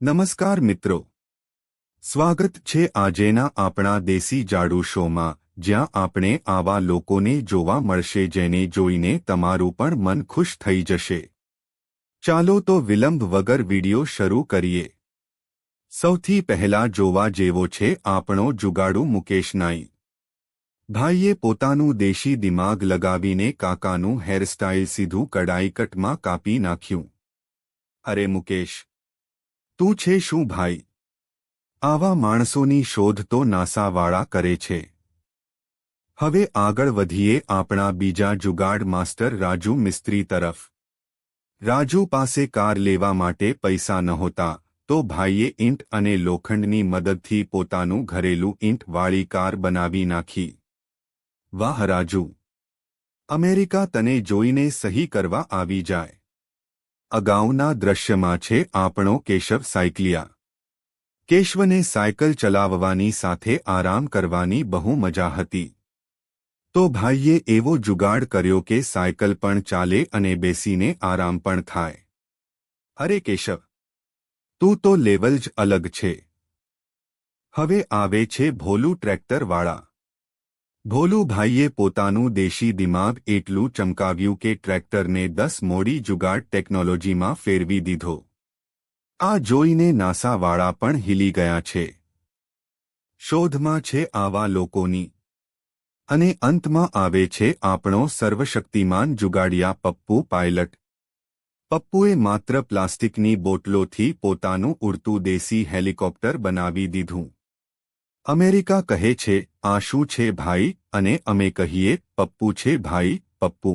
નમસ્કાર મિત્રો. સ્વાગત છે આજેના આપણા દેશી જાડુ શોમાં, જ્યાં આપણે આવા લોકોને જોવા મળશે જેને જોઈને તમારું પણ મન ખુશ થઈ જશે. ચાલો તો વિલંબ વગર વિડિયો શરૂ કરીએ. સૌથી પહેલા જોવા જેવો છે આપણો જુગાડુ મુકેશ નાઈ ભાઈએ પોતાનું દેશી દિમાગ લગાવીને કાકાનું હેરસ્ટાઇલ સીધું કડાઈ કટમાં કાપી નાખ્યું. અરે મુકેશ તું છે શું ભાઈ? આવા માણસોની શોધ તો નાસાવાળા કરે છે. હવે આગળ વધીએ આપણા બીજા જુગાડ માસ્ટર રાજુ મિસ્ત્રી તરફ. રાજુ પાસે કાર લેવા માટે પૈસા નહોતા, તો ભાઈએ ઈંટ અને લોખંડની મદદથી પોતાનું ઘરેલું ઈંટવાળી કાર બનાવી નાખી. વાહ રાજુ! અમેરિકા તને જોઈને સહી કરવા આવી જાય. અગાઉના દ્રશ્યમાં છે આપણો કેશવ સાયકલિયા. કેશવને સાયકલ ચલાવવાની સાથે આરામ કરવાની બહુ મજા હતી. તો ભાઈએ એવો જુગાડ કર્યો કે સાયકલ પણ ચાલે અને બેસીને આરામ પણ થાય. અરે કેશવ, તું તો લેવલ જ અલગ છે. હવે આવે છે ભોલું ટ્રેક્ટરવાળા ભોલુભાઈએ પોતાનું દેશી દિમાગ એટલું ચમકાવ્યું કે ટ્રેક્ટરને દસ મોડી જુગાડ ટેકનોલોજીમાં ફેરવી દીધો. આ જોઈને નાસાવાળા પણ હિલી ગયા છે. શોધમાં છે આવા લોકોની. અને અંતમાં આવે છે આપણો સર્વશક્તિમાન જુગાડિયા પપ્પુ પાયલટ. પપ્પુએ માત્ર પ્લાસ્ટિકની બોટલોથી પોતાનું ઉડતું દેશી હેલિકોપ્ટર બનાવી દીધું. અમેરિકા કહે છે આ શું છે ભાઈ અને અમે કહીએ પપ્પુ છે ભાઈ પપ્પુ.